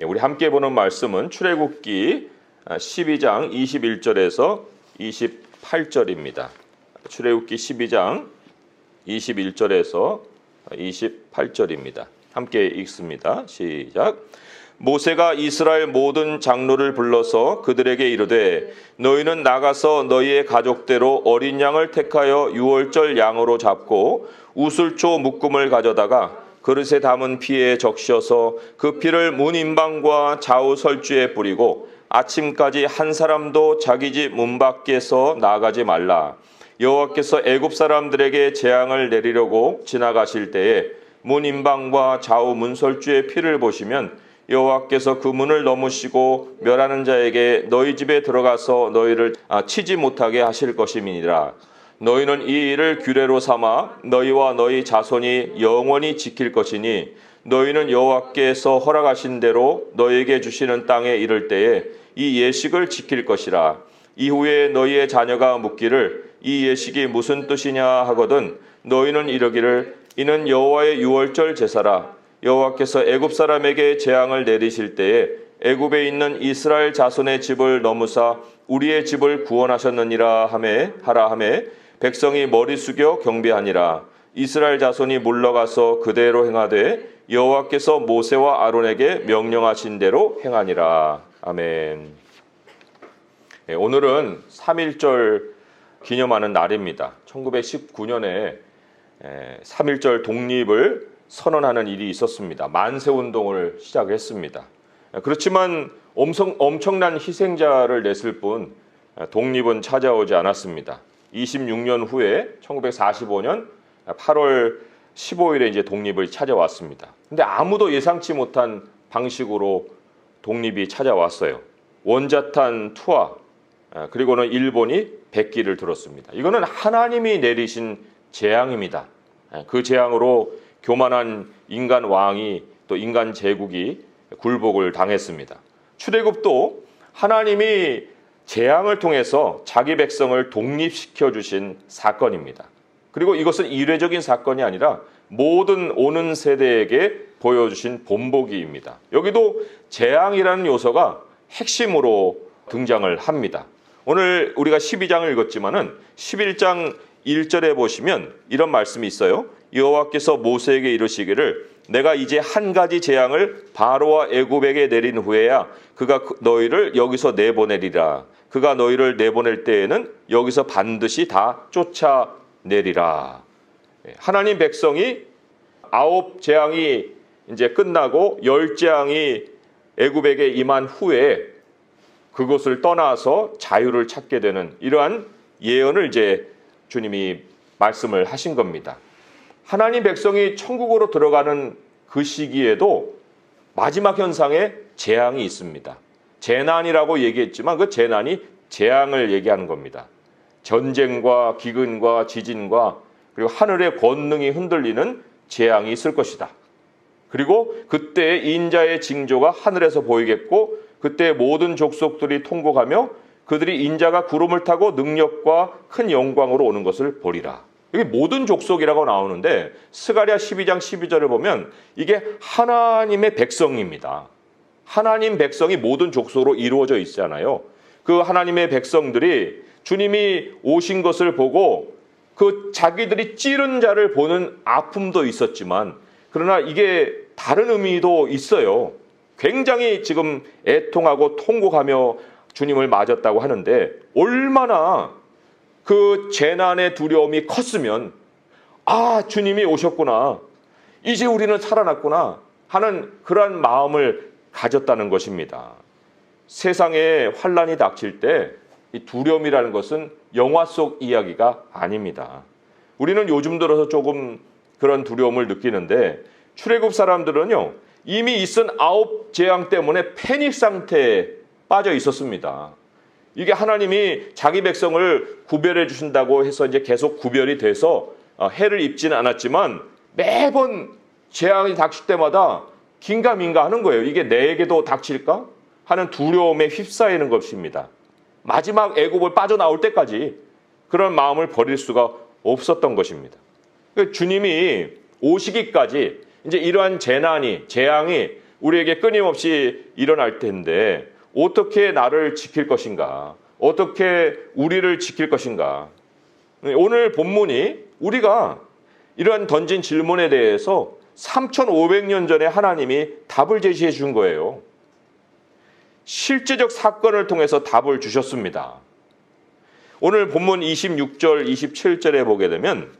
예, 우리 함께 보는 말씀은 출애굽기 12장 21절에서 28절입니다. 출애굽기 12장 21절에서 28절입니다. 함께 읽습니다. 시작. 모세가 이스라엘 모든 장로를 불러서 그들에게 이르되 너희는 나가서 너희의 가족대로 어린 양을 택하여 유월절 양으로 잡고 우슬초 묶음을 가져다가 그릇에 담은 피에 적셔서 그 피를 문 인방과 좌우 설주에 뿌리고 아침까지 한 사람도 자기 집 문 밖에서 나가지 말라. 여호와께서 애굽 사람들에게 재앙을 내리려고 지나가실 때에 문 인방과 좌우 문설주의 피를 보시면 여호와께서 그 문을 넘으시고 멸하는 자에게 너희 집에 들어가서 너희를 아, 치지 못하게 하실 것임이니라. 너희는 이 일을 규례로 삼아 너희와 너희 자손이 영원히 지킬 것이니 너희는 여호와께서 허락하신 대로 너희에게 주시는 땅에 이를 때에 이 예식을 지킬 것이라. 이후에 너희의 자녀가 묻기를 이 예식이 무슨 뜻이냐 하거든 너희는 이러기를 이는 여호와의 유월절 제사라. 여호와께서 애굽 사람에게 재앙을 내리실 때에 애굽에 있는 이스라엘 자손의 집을 넘으사 우리의 집을 구원하셨느니라 하매 하라 하매 백성이 머리 숙여 경배하니라 이스라엘 자손이 물러가서 그대로 행하되 여호와께서 모세와 아론에게 명령하신 대로 행하니라 아멘. 예, 오늘은 3.1절 기념하는 날입니다. 1919년에 3.1절 독립을 선언하는 일이 있었습니다. 만세 운동을 시작했습니다. 그렇지만 엄청, 엄청난 희생자를 냈을 뿐 독립은 찾아오지 않았습니다. 26년 후에 1945년 8월 15일에 이제 독립을 찾아왔습니다. 근데 아무도 예상치 못한 방식으로 독립이 찾아왔어요. 원자탄 투하 그리고는 일본이 백기를 들었습니다. 이거는 하나님이 내리신 재앙입니다. 그 재앙으로 교만한 인간 왕이 또 인간 제국이 굴복을 당했습니다. 출애굽도 하나님이 재앙을 통해서 자기 백성을 독립시켜 주신 사건입니다. 그리고 이것은 이례적인 사건이 아니라 모든 오는 세대에게 보여주신 본보기입니다. 여기도 재앙이라는 요소가 핵심으로 등장을 합니다. 오늘 우리가 12장을 읽었지만은 11장 1절에 보시면 이런 말씀이 있어요. 여호와께서 모세에게 이르시기를 내가 이제 한 가지 재앙을 바로와 애굽에게 내린 후에야 그가 너희를 여기서 내보내리라. 그가 너희를 내보낼 때에는 여기서 반드시 다 쫓아내리라. 예, 하나님 백성이 아홉 재앙이 이제 끝나고 열 재앙이 애굽에게 임한 후에 그곳을 떠나서 자유를 찾게 되는 이러한 예언을 이제 주님이 말씀을 하신 겁니다. 하나님 백성이 천국으로 들어가는 그 시기에도 마지막 현상에 재앙이 있습니다. 재난이라고 얘기했지만 그 재난이 재앙을 얘기하는 겁니다. 전쟁과 기근과 지진과 그리고 하늘의 권능이 흔들리는 재앙이 있을 것이다. 그리고 그때 인자의 징조가 하늘에서 보이겠고 그때 모든 족속들이 통곡하며 그들이 인자가 구름을 타고 능력과 큰 영광으로 오는 것을 보리라. 여기 모든 족속이라고 나오는데 스가랴 12장 12절을 보면 이게 하나님의 백성입니다. 하나님 백성이 모든 족속으로 이루어져 있잖아요. 그 하나님의 백성들이 주님이 오신 것을 보고 그 자기들이 찌른 자를 보는 아픔도 있었지만 그러나 이게 다른 의미도 있어요. 굉장히 지금 애통하고 통곡하며 주님을 맞았다고 하는데 얼마나 그 재난의 두려움이 컸으면 아 주님이 오셨구나 이제 우리는 살아났구나 하는 그러한 마음을 가졌다는 것입니다. 세상에 환란이 닥칠 때 이 두려움이라는 것은 영화 속 이야기가 아닙니다. 우리는 요즘 들어서 조금 그런 두려움을 느끼는데 출애굽 사람들은요 이미 있은 아홉 재앙 때문에 패닉 상태에 빠져 있었습니다. 이게 하나님이 자기 백성을 구별해 주신다고 해서 이제 계속 구별이 돼서 어, 해를 입지는 않았지만 매번 재앙이 닥칠 때마다 긴가민가 하는 거예요. 이게 내게도 닥칠까? 하는 두려움에 휩싸이는 것입니다. 마지막 애굽을 빠져나올 때까지 그런 마음을 버릴 수가 없었던 것입니다. 그러니까 주님이 오시기까지 이제 이러한 재난이 재앙이 우리에게 끊임없이 일어날 텐데 어떻게 나를 지킬 것인가? 어떻게 우리를 지킬 것인가? 오늘 본문이 우리가 이러한 던진 질문에 대해서 3,500년 전에 하나님이 답을 제시해 준 거예요. 실제적 사건을 통해서 답을 주셨습니다. 오늘 본문 26절, 27절에 보게 되면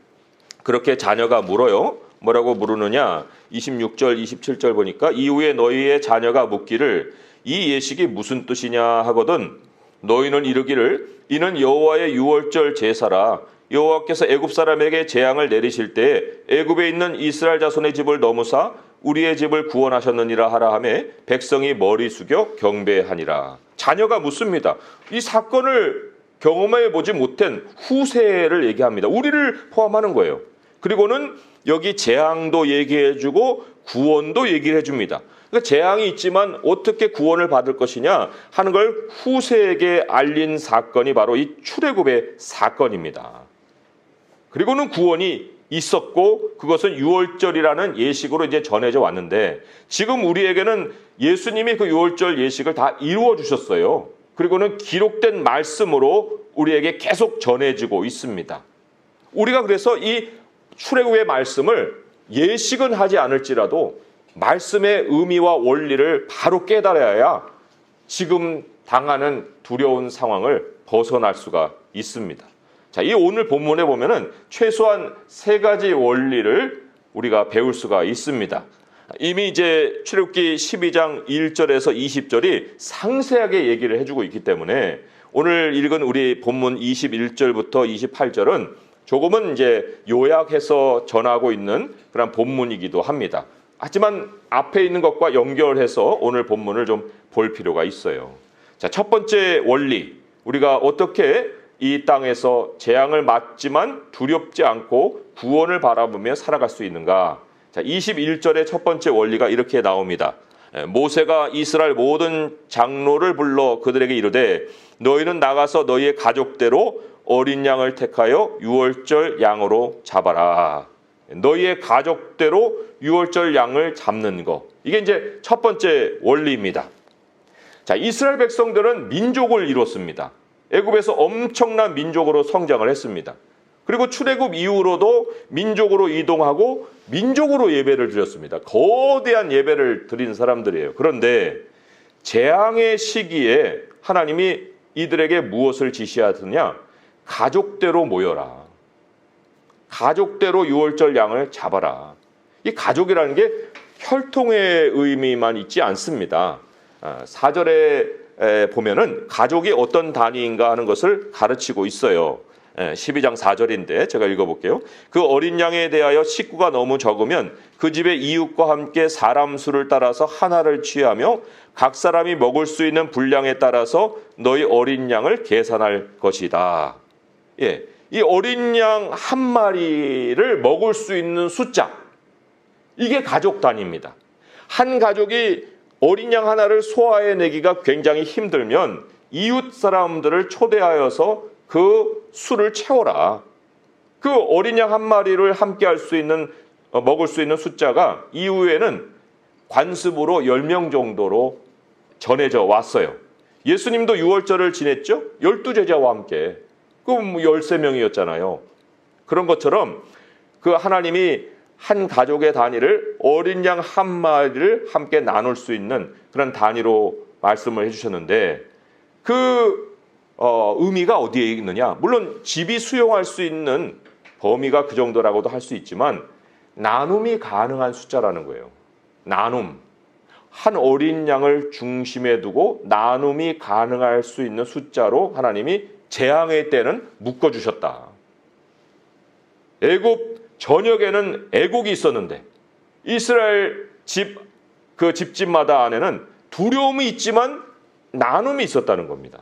그렇게 자녀가 물어요. 뭐라고 물으느냐? 26절, 27절 보니까 이후에 너희의 자녀가 묻기를 이 예식이 무슨 뜻이냐 하거든 너희는 이르기를 이는 여호와의 유월절 제사라 여호와께서 애굽 사람에게 재앙을 내리실 때 애굽에 있는 이스라엘 자손의 집을 넘으사 우리의 집을 구원하셨느니라 하라 하매 백성이 머리 숙여 경배하니라. 자녀가 묻습니다. 이 사건을 경험해 보지 못한 후세를 얘기합니다. 우리를 포함하는 거예요. 그리고는 여기 재앙도 얘기해 주고 구원도 얘기를 해 줍니다. 그러니까 재앙이 있지만 어떻게 구원을 받을 것이냐 하는 걸 후세에게 알린 사건이 바로 이 출애굽의 사건입니다. 그리고는 구원이 있었고 그것은 유월절이라는 예식으로 이제 전해져 왔는데 지금 우리에게는 예수님이 그 유월절 예식을 다 이루어 주셨어요. 그리고는 기록된 말씀으로 우리에게 계속 전해지고 있습니다. 우리가 그래서 이 출애굽의 말씀을 예식은 하지 않을지라도 말씀의 의미와 원리를 바로 깨달아야 지금 당하는 두려운 상황을 벗어날 수가 있습니다. 자, 이 오늘 본문에 보면은 최소한 세 가지 원리를 우리가 배울 수가 있습니다. 이미 이제 출애굽기 12장 1절에서 20절이 상세하게 얘기를 해주고 있기 때문에 오늘 읽은 우리 본문 21절부터 28절은 조금은 이제 요약해서 전하고 있는 그런 본문이기도 합니다. 하지만 앞에 있는 것과 연결해서 오늘 본문을 좀 볼 필요가 있어요. 자, 첫 번째 원리. 우리가 어떻게 이 땅에서 재앙을 맞지만 두렵지 않고 구원을 바라보며 살아갈 수 있는가? 자, 21절의 첫 번째 원리가 이렇게 나옵니다. 모세가 이스라엘 모든 장로를 불러 그들에게 이르되 너희는 나가서 너희의 가족대로 어린 양을 택하여 유월절 양으로 잡아라. 너희의 가족대로 유월절 양을 잡는 거. 이게 이제 첫 번째 원리입니다. 자, 이스라엘 백성들은 민족을 이뤘습니다. 애굽에서 엄청난 민족으로 성장을 했습니다. 그리고 출애굽 이후로도 민족으로 이동하고 민족으로 예배를 드렸습니다. 거대한 예배를 드린 사람들이에요. 그런데 재앙의 시기에 하나님이 이들에게 무엇을 지시하느냐? 가족대로 모여라. 가족대로 유월절 양을 잡아라. 이 가족이라는 게 혈통의 의미만 있지 않습니다. 아, 사절에 보면은 가족이 어떤 단위인가 하는 것을 가르치고 있어요. 12장 4절인데 제가 읽어볼게요. 그 어린 양에 대하여 식구가 너무 적으면 그 집의 이웃과 함께 사람 수를 따라서 하나를 취하며 각 사람이 먹을 수 있는 분량에 따라서 너희 어린 양을 계산할 것이다. 예, 이 어린 양 한 마리를 먹을 수 있는 숫자 이게 가족 단위입니다. 한 가족이 어린 양 하나를 소화해내기가 굉장히 힘들면 이웃 사람들을 초대하여서 그 술을 채워라. 그 어린 양 한 마리를 함께 할 수 있는 어, 먹을 수 있는 숫자가 이후에는 관습으로 10명 정도로 전해져 왔어요. 예수님도 6월절을 지냈죠? 12제자와 함께. 그럼 13명이었잖아요. 뭐 그런 것처럼 그 하나님이 한 가족의 단위를 어린 양 한 마리를 함께 나눌 수 있는 그런 단위로 말씀을 해주셨는데 그 어, 의미가 어디에 있느냐? 물론 집이 수용할 수 있는 범위가 그 정도라고도 할 수 있지만 나눔이 가능한 숫자라는 거예요. 나눔. 한 어린 양을 중심에 두고 나눔이 가능할 수 있는 숫자로 하나님이 재앙의 때는 묶어 주셨다. 애굽 전역에는 애국이 있었는데 이스라엘 집 그 집집마다 안에는 두려움이 있지만 나눔이 있었다는 겁니다.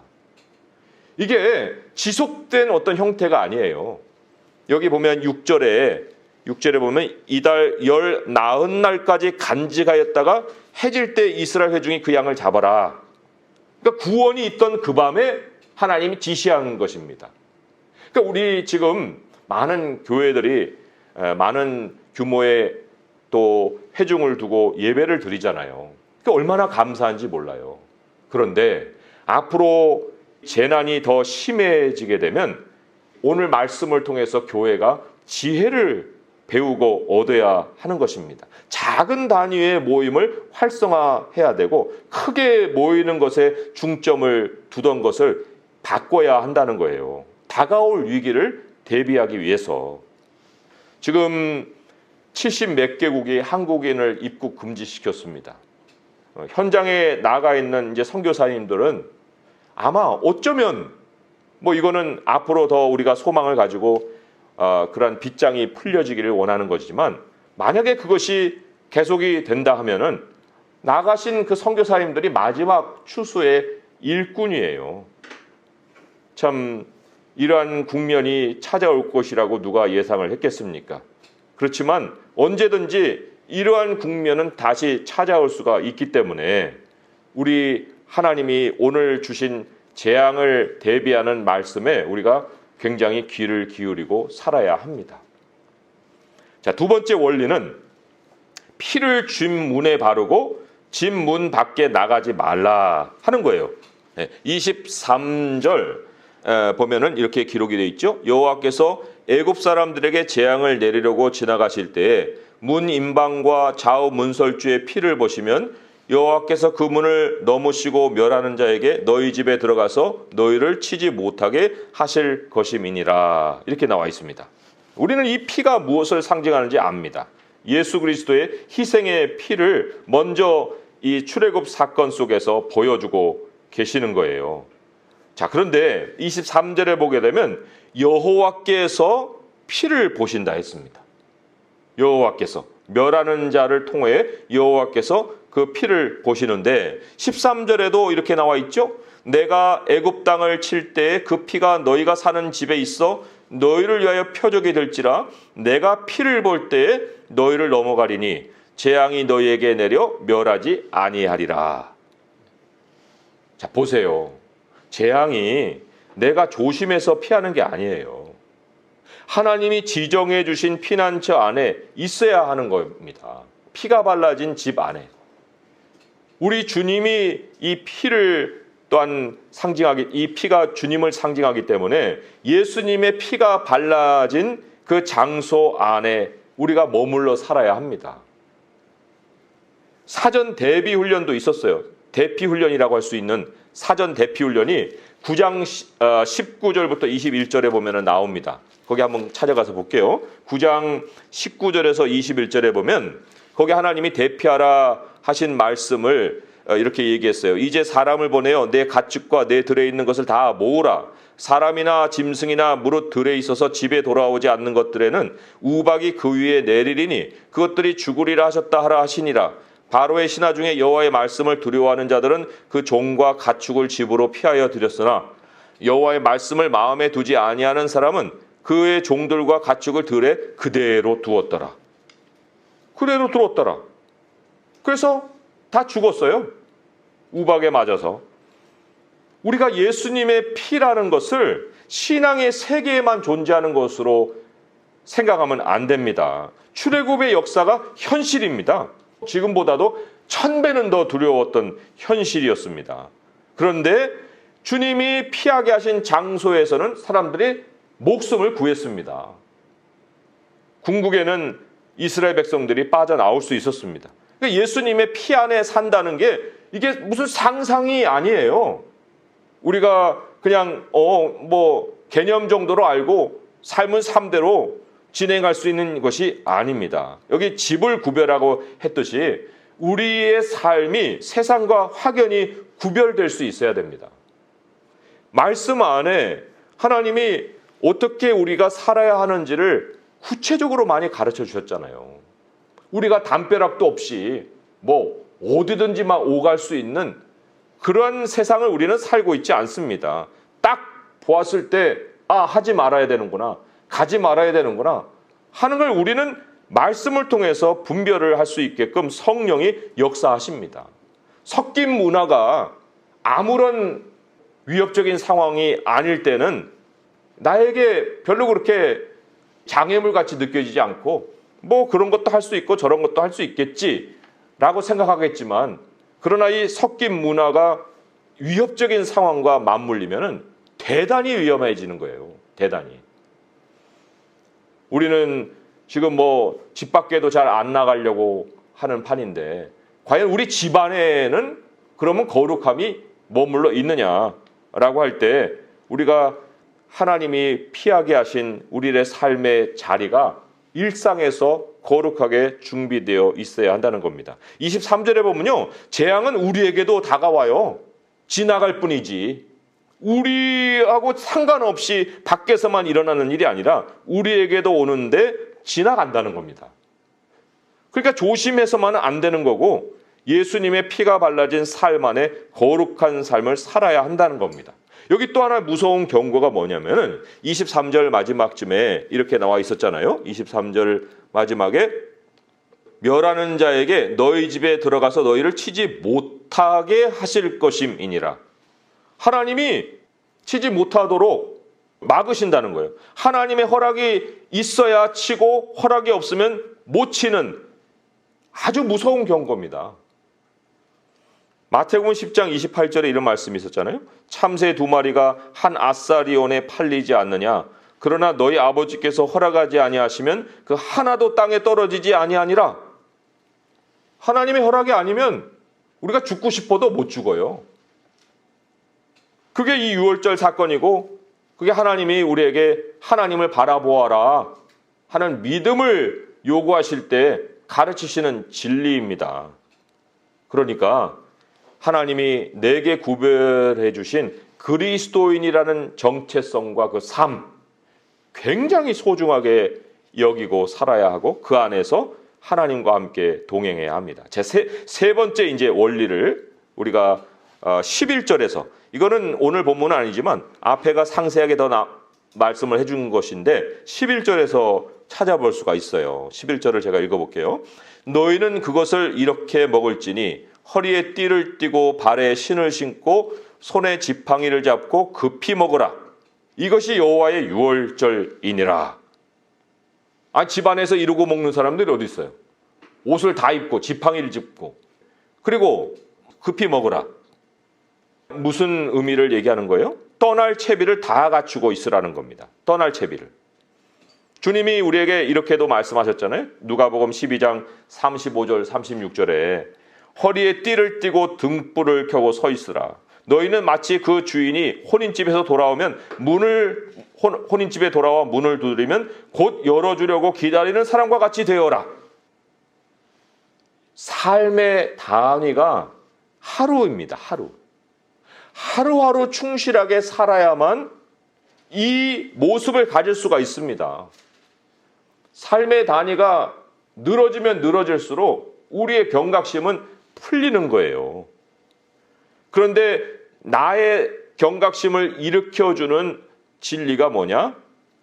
이게 지속된 어떤 형태가 아니에요. 여기 보면 6절에 6절에 보면 이달 열 나흔 날까지 간직하였다가 해질 때 이스라엘 회중이 그 양을 잡아라. 그러니까 구원이 있던 그 밤에 하나님이 지시한 것입니다. 그러니까 우리 지금 많은 교회들이 많은 규모의 또 회중을 두고 예배를 드리잖아요. 그게 얼마나 감사한지 몰라요. 그런데 앞으로 재난이 더 심해지게 되면 오늘 말씀을 통해서 교회가 지혜를 배우고 얻어야 하는 것입니다. 작은 단위의 모임을 활성화해야 되고 크게 모이는 것에 중점을 두던 것을 바꿔야 한다는 거예요. 다가올 위기를 대비하기 위해서 지금 70 몇 개국이 한국인을 입국 금지시켰습니다. 어, 현장에 나가 있는 이제 선교사님들은 아마 어쩌면 뭐 이거는 앞으로 더 우리가 소망을 가지고 어, 그러한 빗장이 풀려지기를 원하는 것이지만 만약에 그것이 계속이 된다 하면은 나가신 그 선교사님들이 마지막 추수의 일꾼이에요. 참 이러한 국면이 찾아올 것이라고 누가 예상을 했겠습니까? 그렇지만 언제든지 이러한 국면은 다시 찾아올 수가 있기 때문에 우리 하나님이 오늘 주신 재앙을 대비하는 말씀에 우리가 굉장히 귀를 기울이고 살아야 합니다. 자, 두 번째 원리는 피를 집 문에 바르고 집문 밖에 나가지 말라 하는 거예요. 23절 보면은 이렇게 기록이 되어 있죠. 여호와께서 애굽 사람들에게 재앙을 내리려고 지나가실 때에 문 임방과 좌우 문설주의 피를 보시면 여호와께서 그 문을 넘으시고 멸하는 자에게 너희 집에 들어가서 너희를 치지 못하게 하실 것임이니라 이렇게 나와 있습니다. 우리는 이 피가 무엇을 상징하는지 압니다. 예수 그리스도의 희생의 피를 먼저 이 출애굽 사건 속에서 보여주고 계시는 거예요. 자, 그런데 23절에 보게 되면 여호와께서 피를 보신다 했습니다. 여호와께서 멸하는 자를 통해 여호와께서 그 피를 보시는데 13절에도 이렇게 나와 있죠. 내가 애굽 땅을 칠 때에 그 피가 너희가 사는 집에 있어 너희를 위하여 표적이 될지라 내가 피를 볼 때에 너희를 넘어가리니 재앙이 너희에게 내려 멸하지 아니하리라. 자, 보세요. 재앙이 내가 조심해서 피하는 게 아니에요. 하나님이 지정해 주신 피난처 안에 있어야 하는 겁니다. 피가 발라진 집 안에. 우리 주님이 이 피를 또한 상징하기, 이 피가 주님을 상징하기 때문에 예수님의 피가 발라진 그 장소 안에 우리가 머물러 살아야 합니다. 사전 대비 훈련도 있었어요. 대피 훈련이라고 할 수 있는 사전 대피 훈련이 9장 19절부터 21절에 보면 나옵니다. 거기 한번 찾아가서 볼게요. 9장 19절에서 21절에 보면 거기 하나님이 대피하라 하신 말씀을 어, 이렇게 얘기했어요. 이제 사람을 보내어 내 가축과 내 들에 있는 것을 다 모으라. 사람이나 짐승이나 무릇 들에 있어서 집에 돌아오지 않는 것들에는 우박이 그 위에 내리리니 그것들이 죽으리라 하셨다 하라 하시니라. 바로의 신하 중에 여호와의 말씀을 두려워하는 자들은 그 종과 가축을 집으로 피하여 들였으나 여호와의 말씀을 마음에 두지 아니하는 사람은 그의 종들과 가축을 들에 그대로 두었더라. 그대로 두었더라. 그래서 다 죽었어요. 우박에 맞아서. 우리가 예수님의 피라는 것을 신앙의 세계에만 존재하는 것으로 생각하면 안 됩니다. 출애굽의 역사가 현실입니다. 지금보다도 천 배는 더 두려웠던 현실이었습니다. 그런데 주님이 피하게 하신 장소에서는 사람들이 목숨을 구했습니다. 궁극에는 이스라엘 백성들이 빠져나올 수 있었습니다. 그러니까 예수님의 피 안에 산다는 게 이게 무슨 상상이 아니에요. 우리가 그냥 어 뭐 개념 정도로 알고 삶은 삶대로 진행할 수 있는 것이 아닙니다. 여기 집을 구별하고 했듯이 우리의 삶이 세상과 확연히 구별될 수 있어야 됩니다. 말씀 안에 하나님이 어떻게 우리가 살아야 하는지를 구체적으로 많이 가르쳐 주셨잖아요. 우리가 담벼락도 없이 뭐 어디든지 막 오갈 수 있는 그러한 세상을 우리는 살고 있지 않습니다. 딱 보았을 때, 아, 하지 말아야 되는구나. 가지 말아야 되는구나. 하는 걸 우리는 말씀을 통해서 분별을 할 수 있게끔 성령이 역사하십니다. 섞인 문화가 아무런 위협적인 상황이 아닐 때는 나에게 별로 그렇게 장애물 같이 느껴지지 않고 뭐 그런 것도 할 수 있고 저런 것도 할 수 있겠지라고 생각하겠지만 그러나 이 섞인 문화가 위협적인 상황과 맞물리면은 대단히 위험해지는 거예요. 대단히. 우리는 지금 뭐 집 밖에도 잘 안 나가려고 하는 판인데 과연 우리 집안에는 그러면 거룩함이 머물러 있느냐라고 할 때 우리가 하나님이 피하게 하신 우리의 삶의 자리가 일상에서 거룩하게 준비되어 있어야 한다는 겁니다. 23절에 보면요. 재앙은 우리에게도 다가와요. 지나갈 뿐이지. 우리하고 상관없이 밖에서만 일어나는 일이 아니라 우리에게도 오는데 지나간다는 겁니다. 그러니까 조심해서만은 안 되는 거고 예수님의 피가 발라진 삶 안에 거룩한 삶을 살아야 한다는 겁니다. 여기 또 하나 무서운 경고가 뭐냐면은 23절 마지막쯤에 이렇게 나와 있었잖아요. 23절 마지막에 멸하는 자에게 너희 집에 들어가서 너희를 치지 못하게 하실 것임이니라. 하나님이 치지 못하도록 막으신다는 거예요. 하나님의 허락이 있어야 치고 허락이 없으면 못 치는 아주 무서운 경고입니다. 마태복음 10장 28절에 이런 말씀이 있었잖아요. 참새 두 마리가 한 아사리온에 팔리지 않느냐. 그러나 너희 아버지께서 허락하지 아니하시면 그 하나도 땅에 떨어지지 아니하니라. 하나님의 허락이 아니면 우리가 죽고 싶어도 못 죽어요. 그게 이 6월절 사건이고 그게 하나님이 우리에게 하나님을 바라보아라 하는 믿음을 요구하실 때 가르치시는 진리입니다. 그러니까 하나님이 내게 구별해 주신 그리스도인이라는 정체성과 그 삶 굉장히 소중하게 여기고 살아야 하고 그 안에서 하나님과 함께 동행해야 합니다. 제세세 번째 이제 원리를 우리가 어, 11절에서 이거는 오늘 본문은 아니지만 앞에가 상세하게 더 나, 말씀을 해준 것인데 11절에서 찾아볼 수가 있어요. 11절을 제가 읽어볼게요. 너희는 그것을 이렇게 먹을지니 허리에 띠를 띠고 발에 신을 신고 손에 지팡이를 잡고 급히 먹으라. 이것이 여호와의 유월절이니라. 아 집안에서 이루고 먹는 사람들이 어디 있어요? 옷을 다 입고 지팡이를 짚고 그리고 급히 먹으라. 무슨 의미를 얘기하는 거예요? 떠날 채비를 다 갖추고 있으라는 겁니다. 떠날 채비를. 주님이 우리에게 이렇게도 말씀하셨잖아요. 누가복음 12장 35절 36절에 허리에 띠를 띠고 등불을 켜고 서 있으라. 너희는 마치 그 주인이 혼인집에서 돌아오면 문을 혼, 혼인집에 돌아와 문을 두드리면 곧 열어주려고 기다리는 사람과 같이 되어라. 삶의 단위가 하루입니다. 하루. 하루하루 충실하게 살아야만 이 모습을 가질 수가 있습니다. 삶의 단위가 늘어지면 늘어질수록 우리의 경각심은 풀리는 거예요. 그런데 나의 경각심을 일으켜주는 진리가 뭐냐?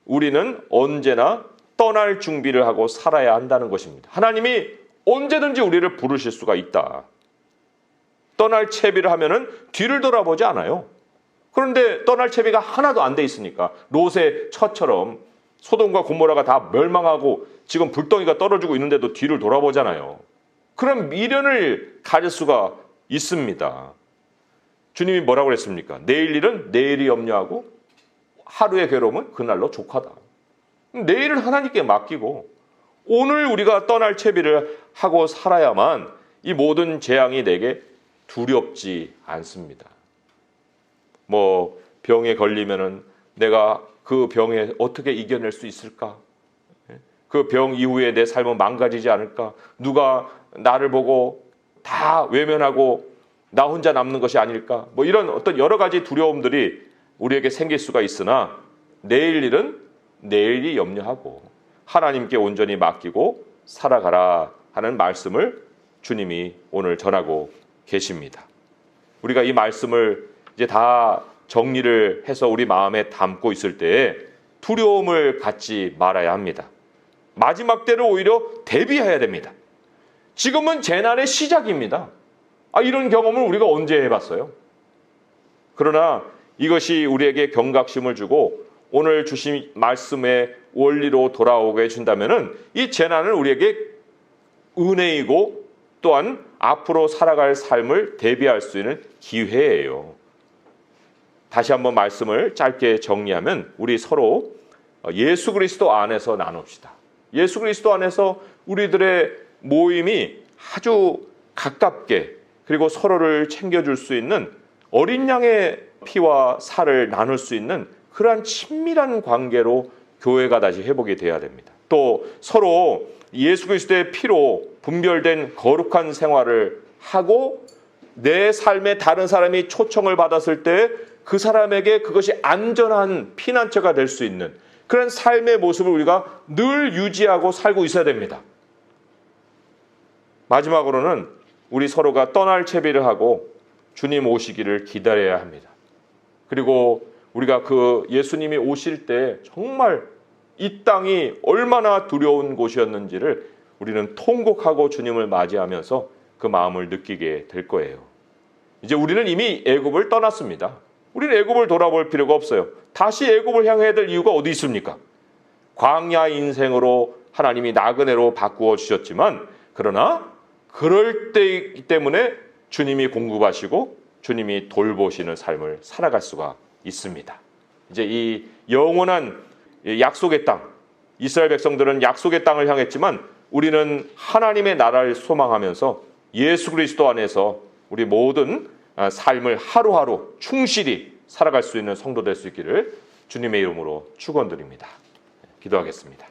우리는 언제나 떠날 준비를 하고 살아야 한다는 것입니다. 하나님이 언제든지 우리를 부르실 수가 있다. 떠날 채비를 하면은 뒤를 돌아보지 않아요. 그런데 떠날 채비가 하나도 안 돼 있으니까 롯의 처처럼 소돔과 고모라가 다 멸망하고 지금 불덩이가 떨어지고 있는데도 뒤를 돌아보잖아요. 그런 미련을 가질 수가 있습니다. 주님이 뭐라고 그랬습니까? 내일 일은 내일이 염려하고 하루의 괴로움은 그날로 족하다. 내일을 하나님께 맡기고 오늘 우리가 떠날 채비를 하고 살아야만 이 모든 재앙이 내게 두렵지 않습니다. 뭐 병에 걸리면은 내가 그 병에 어떻게 이겨낼 수 있을까? 그 병 이후에 내 삶은 망가지지 않을까? 누가 나를 보고 다 외면하고 나 혼자 남는 것이 아닐까? 뭐 이런 어떤 여러 가지 두려움들이 우리에게 생길 수가 있으나 내일 일은 내일이 염려하고 하나님께 온전히 맡기고 살아가라 하는 말씀을 주님이 오늘 전하고 계십니다. 우리가 이 말씀을 이제 다 정리를 해서 우리 마음에 담고 있을 때 두려움을 갖지 말아야 합니다. 마지막 때를 오히려 대비해야 됩니다. 지금은 재난의 시작입니다. 아, 이런 경험을 우리가 언제 해봤어요? 그러나 이것이 우리에게 경각심을 주고 오늘 주신 말씀의 원리로 돌아오게 해준다면 이 재난을 우리에게 은혜이고 또한 앞으로 살아갈 삶을 대비할 수 있는 기회예요. 다시 한번 말씀을 짧게 정리하면 우리 서로 예수 그리스도 안에서 나눕시다. 예수 그리스도 안에서 우리들의 모임이 아주 가깝게 그리고 서로를 챙겨줄 수 있는 어린 양의 피와 살을 나눌 수 있는 그러한 친밀한 관계로 교회가 다시 회복이 돼야 됩니다. 또 서로 예수 그리스도의 피로 분별된 거룩한 생활을 하고 내 삶에 다른 사람이 초청을 받았을 때 그 사람에게 그것이 안전한 피난처가 될 수 있는 그런 삶의 모습을 우리가 늘 유지하고 살고 있어야 됩니다. 마지막으로는 우리 서로가 떠날 채비를 하고 주님 오시기를 기다려야 합니다. 그리고 우리가 그 예수님이 오실 때 정말 이 땅이 얼마나 두려운 곳이었는지를 우리는 통곡하고 주님을 맞이하면서 그 마음을 느끼게 될 거예요. 이제 우리는 이미 애굽을 떠났습니다. 우리는 애굽을 돌아볼 필요가 없어요. 다시 애굽을 향해야 될 이유가 어디 있습니까? 광야 인생으로 하나님이 나그네로 바꾸어 주셨지만 그러나 그럴 때이기 때문에 주님이 공급하시고 주님이 돌보시는 삶을 살아갈 수가 있습니다. 이제 이 영원한 약속의 땅, 이스라엘 백성들은 약속의 땅을 향했지만 우리는 하나님의 나라를 소망하면서 예수 그리스도 안에서 우리 모든 삶을 하루하루 충실히 살아갈 수 있는 성도 될 수 있기를 주님의 이름으로 축원드립니다. 기도하겠습니다.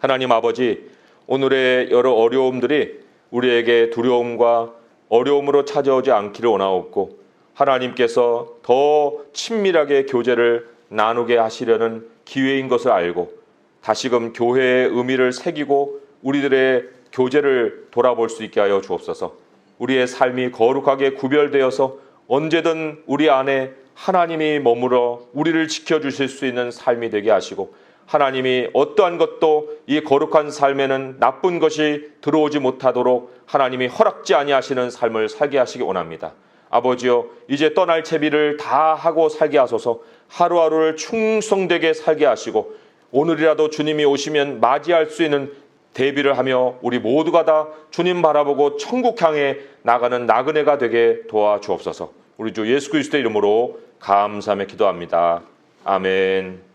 하나님 아버지, 오늘의 여러 어려움들이 우리에게 두려움과 어려움으로 찾아오지 않기를 원하옵고 하나님께서 더 친밀하게 교제를 나누게 하시려는 기회인 것을 알고 다시금 교회의 의미를 새기고 우리들의 교제를 돌아볼 수 있게 하여 주옵소서. 우리의 삶이 거룩하게 구별되어서 언제든 우리 안에 하나님이 머물어 우리를 지켜주실 수 있는 삶이 되게 하시고 하나님이 어떠한 것도 이 거룩한 삶에는 나쁜 것이 들어오지 못하도록 하나님이 허락지 아니하시는 삶을 살게 하시기 원합니다. 아버지여 이제 떠날 채비를 다 하고 살게 하소서 하루하루를 충성되게 살게 하시고 오늘이라도 주님이 오시면 맞이할 수 있는 대비를 하며 우리 모두가 다 주님 바라보고 천국 향해 나가는 나그네가 되게 도와주옵소서. 우리 주 예수 그리스도의 이름으로 감사하며 기도합니다. 아멘.